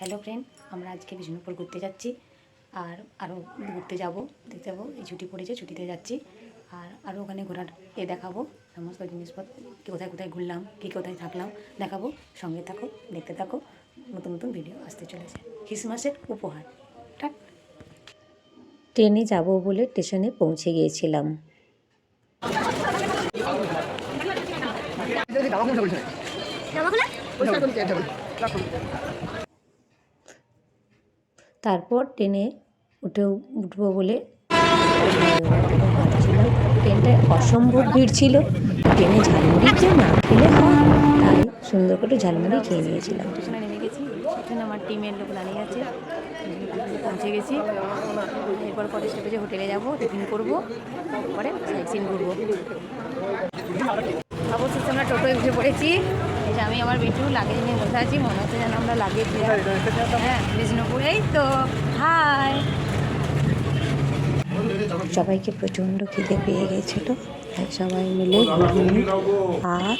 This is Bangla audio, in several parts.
হ্যালো ফ্রেন্ড আমরা আজকে বিষ্ণুপুর ঘুরতে যাচ্ছি। আর আরও ঘুরতে যাব দেখতে যাব। এই ছুটি পড়েছে ছুটিতে যাচ্ছি। আর আরও ওখানে ঘোরার এ দেখাবো। সমস্ত জিনিসপত্র কি কোথায় কোথায় ঘুরলাম কী কোথায় থাকলাম দেখাবো। সঙ্গে থাকো দেখতে থাকো। নতুন নতুন ভিডিও আসতে চলেছে। ক্রিসমাসের উপহার। টাক ট্রেনে যাব বলে স্টেশনে পৌঁছে গিয়েছিলাম। তারপর ট্রেনে উঠে উঠবো বলে ট্রেনটায় অসম্ভব ভিড় ছিল। ট্রেনে ঝালমুড়ি যে না খেলে তাই সুন্দর করে ঝালমুড়ি খেয়ে নিয়েছিলাম। আমার টিমের লোক দাঁড়িয়ে আছে। পৌঁছে গেছি। এরপর পরে স্টপেজে হোটেলে যাব, টিফিন করব পরে সাইট সিন ঘুরবো। অবশেষে আমরা টোটোয় উঠে পড়েছি। এই যে আমি আমার বেটু লাগেজ নিয়ে বসে আছি মনে হচ্ছে যেন আমরা লাগেজ হ্যাঁ বিষ্ণুপুরেই তো হাই। সবাইকে প্রচণ্ড খিদে পেয়ে গেছিল তাই সবাই মিলে ঘুগনি আর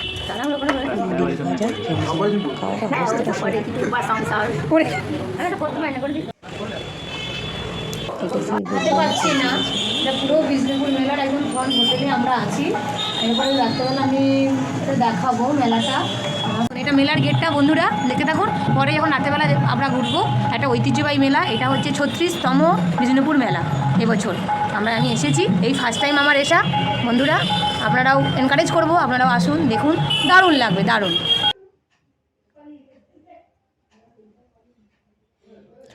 ভাজা খেয়েছিলাম এটা পারছি না পুরো বিষ্ণুপুর মেলার একদম ফ্রন্ট হোটেলে আমরা আছি। এরপরে রাত্রেবেলা আমি দেখাবো মেলাটা। এটা মেলার গেটটা বন্ধুরা দেখে থাকুন। পরে যখন রাত্রেবেলা আমরা ঘুরবো, একটা ঐতিহ্যবাহী মেলা, এটা হচ্ছে ছত্রিশতম বিষ্ণুপুর মেলা এবছর। আমরা আমি এসেছি, এই ফার্স্ট টাইম আমার এসা। বন্ধুরা, আপনারাও এনকারেজ করব, আপনারাও আসুন, দেখুন। দারুণ লাগবে, দারুণ।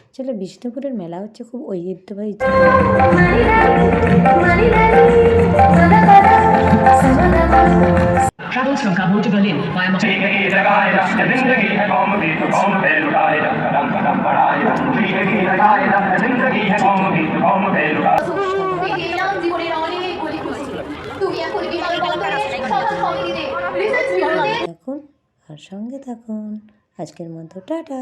আসলে বিষ্ণুপুরের মেলা হচ্ছে খুব ঐতিহ্যবাহী। Travel from Kabul to Berlin via দেখুন আর সঙ্গে থাকুন আজকের মতো টাটা